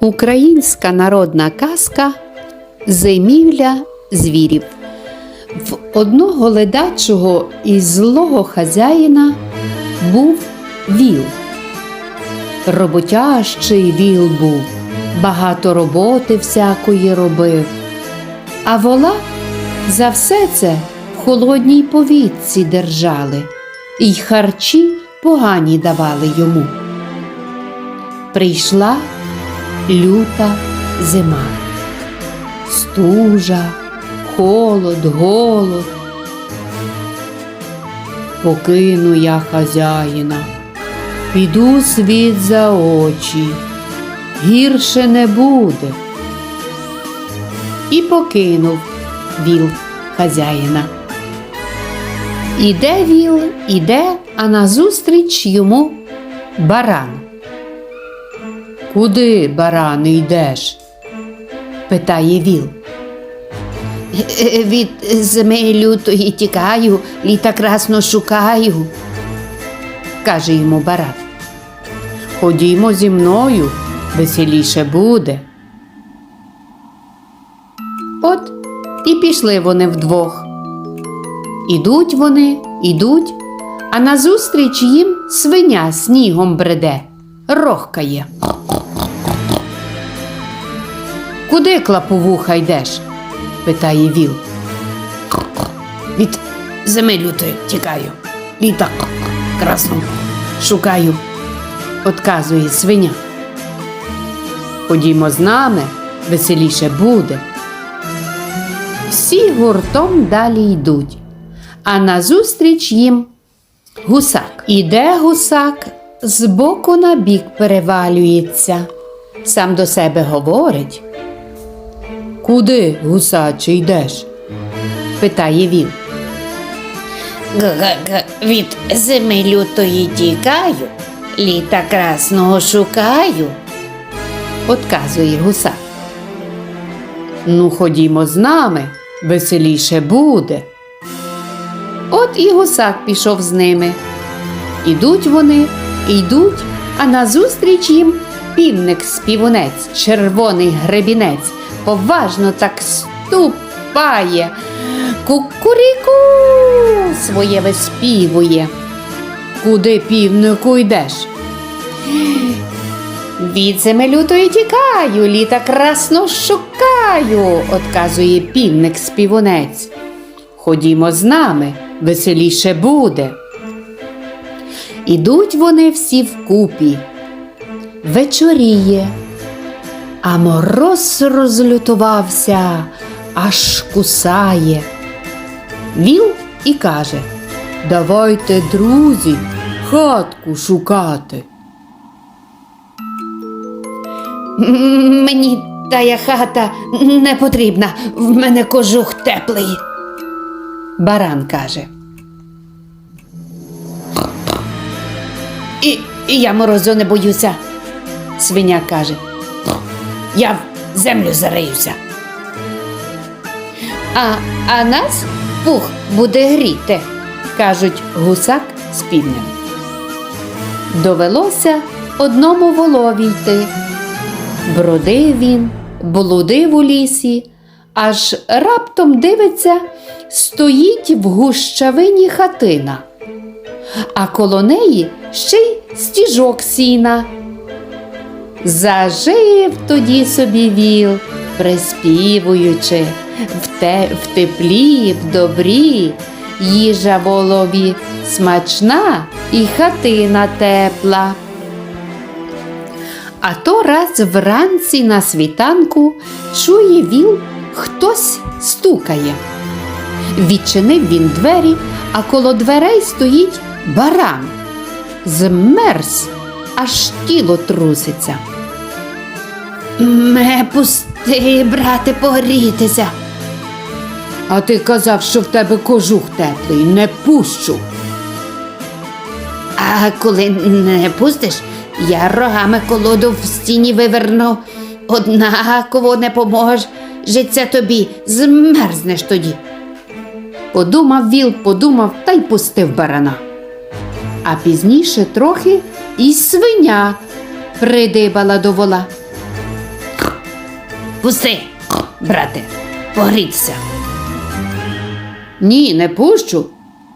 Українська народна казка Зимівля звірів. В одного ледачого і злого хазяїна був віл. Роботящий віл був, багато роботи всякої робив. А вола за все це в холодній повітці держали, і харчі погані давали йому. Прийшла люта зима, стужа, холод, голод. Покину я хазяїна, піду світ за очі, гірше не буде. І покинув віл хазяїна. Іде віл, іде, а назустріч йому баран. Куди, баране, йдеш? питає віл. Від зими лютої тікаю, літа красно шукаю, каже йому баран. Ходімо зі мною, веселіше буде. От і пішли вони вдвох. Ідуть вони, ідуть, а назустріч їм свиня снігом бреде, рохкає. Куди клаповуха йдеш? питає віл. Від зими лютої тікаю, літа красно шукаю, отказує свиня. Ходімо з нами, веселіше буде. Всі гуртом далі йдуть, а назустріч їм гусак. Іде гусак, збоку на бік перевалюється, сам до себе говорить. Куди, гусаче, йдеш? питає він. Г-г-г, від зими лютої тікаю, літа красного шукаю. Отказує гусак. Ну, ходімо з нами, веселіше буде. От і гусак пішов з ними. Ідуть вони, йдуть, а назустріч їм півник співунець, червоний гребінець, поважно так ступає. Кукуріку своє виспівує. Куди півнику йдеш? Від зими лютої тікаю, літа красно шукаю, отказує півник співунець. Ходімо з нами, веселіше буде. Ідуть вони всі вкупі. Вечоріє, а мороз розлютувався, аж кусає. Віл і каже Давайте, друзі, хатку шукати. Мені тая хата не потрібна, в мене кожух теплий. Баран каже. І, і я морозу не боюся. Свиня каже. Я в землю зариюся. А, а нас пух буде гріти, кажуть гусак з півнем. Довелося одному волові йти. Бродив він, блудив у лісі, аж раптом дивиться, стоїть в гущавині хатина, а коло неї ще й стіжок сіна. Зажив тоді собі віл, приспівуючи, в, те, в теплі, в добрі, їжа волові смачна і хатина тепла. А то раз вранці на світанку чує віл, хтось стукає. Відчинив він двері, а коло дверей стоїть баран. Змерз, аж тіло труситься. Ме пусти, брате, погрітися. А ти казав, що в тебе кожух теплий, не пущу. А коли не пустиш, я рогами колоду в стіні виверну. Однаково не поможе, життя тобі, змерзнеш тоді. Подумав віл, подумав та й пустив барана. А пізніше трохи і свиня придибала до вола. Пусти, брате, погрітися. Ні, не пущу.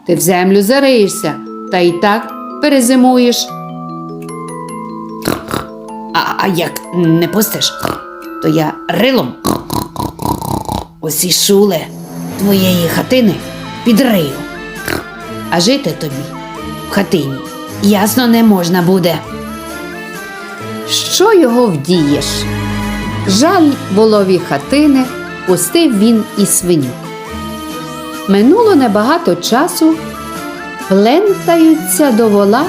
Ти в землю зариєшся, та й так перезимуєш. А, а як не пустиш, то я рилом усі шули твоєї хатини підрию. А жити тобі в хатині ясно не можна буде. Що його вдієш? Жаль волові хатини, пустив він і свиню. Минуло небагато часу, плентаються до вола,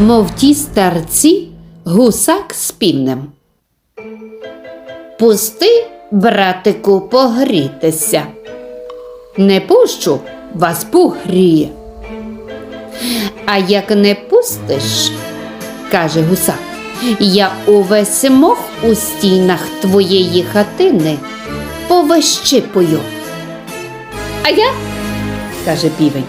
мов ті старці, гусак з півнем. Пусти, братику, погрітися. Не пущу, вас пух гріє. А як не пустиш, каже гусак, я увесь мох у стінах твоєї хатини повищипую. А я, каже півень.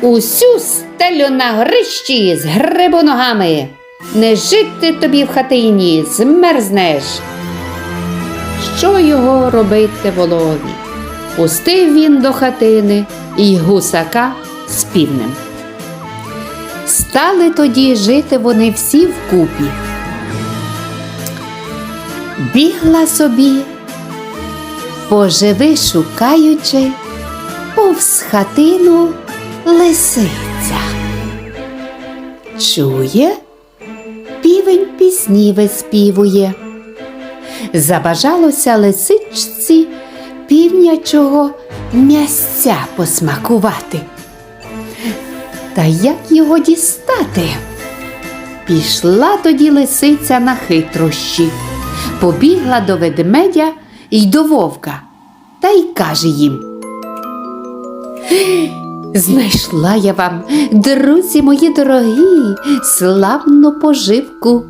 усю стелю на грищі з грибу ногами. Не жити тобі в хатині, змерзнеш. Що його робити волові? Пустив він до хатини і гусака з півнем. Стали тоді жити вони всі вкупі. Бігла собі, поживи шукаючи, повз хатину лисиця. Чує, півень пісні виспівує. Забажалося лисичці півнячого м'ясця посмакувати. Та як його дістати? Пішла тоді лисиця на хитрощі, побігла до ведмедя й до вовка та й каже їм. Знайшла я вам, друзі мої дорогі, славну поживку.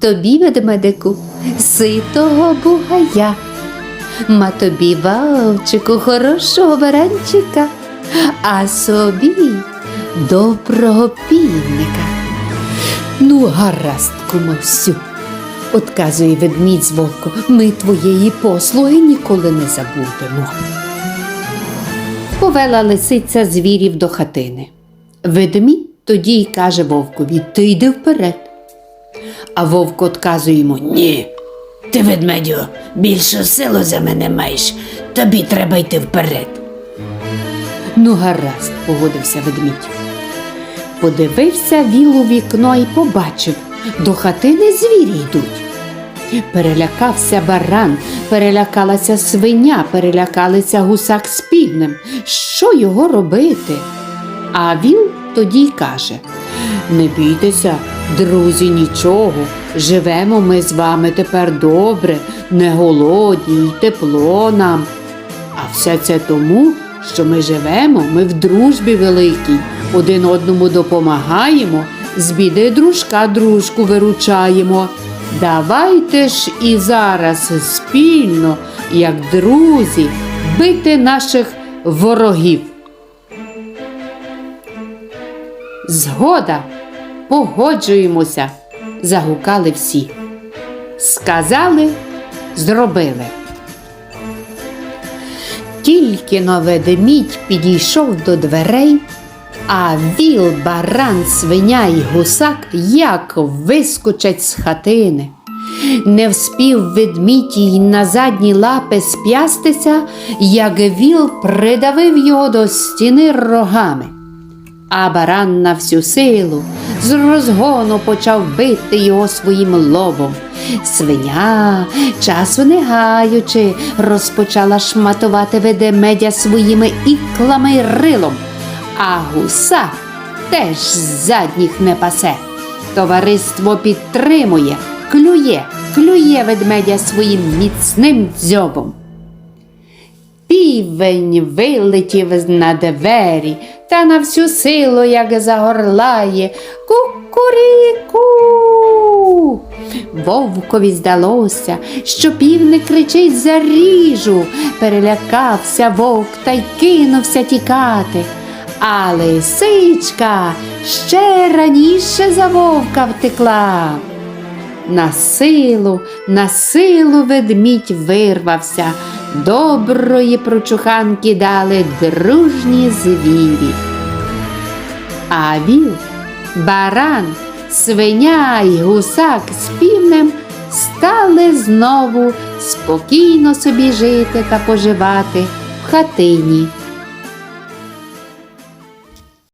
Тобі, ведмедику, ситого бугая, ма тобі вовчику хорошого баранчика, а собі доброго півника. Ну, гаразд, кумовсю, отказує ведмідь з вовком, ми твоєї послуги ніколи не забудемо. Повела лисиця звірів до хатини. Ведмідь тоді й каже вовкові, ти йди вперед. А вовк отказує йому, ні, ти, ведмедю, більшу силу за мене маєш. Тобі треба йти вперед. Ну, гаразд, погодився ведмідь. Подивився віл у вікно і побачив, до хатини звірі йдуть. Перелякався баран, перелякалася свиня, перелякалися гусак з півнем. Що його робити? А віл тоді й каже: Не бійтеся, друзі, нічого. Живемо ми з вами тепер добре, не голодні, й тепло нам. А все це тому, що ми живемо, ми в дружбі великій, один одному допомагаємо, з біди дружка дружку виручаємо. Давайте ж і зараз спільно, як друзі, бити наших ворогів. Згода, погоджуємося, загукали всі. Сказали, зробили. Тільки но ведмідь підійшов до дверей, а віл, баран, свиня й гусак як вискочать з хатини. Не вспів ведмідь й на задні лапи сп'ястися, як віл придавив його до стіни рогами. А баран на всю силу з розгону почав бити його своїм лобом. Свиня, часу не гаючи, розпочала шматувати ведмедя своїми іклами й рилом, а гуса теж з задніх не пасе. Товариство підтримує, клює, клює ведмедя своїм міцним дзьобом. Півень вилетів на двері та на всю силу, як загорлає. Кукуріку. Вовкові здалося, що півник кричить за ріжу. Перелякався вовк та й кинувся тікати. А лисичка ще раніше за вовка втекла. На силу, на силу ведмідь вирвався, доброї прочуханки дали дружні звірі. А віл, баран, свиня й гусак з півнем стали знову спокійно собі жити та поживати в хатині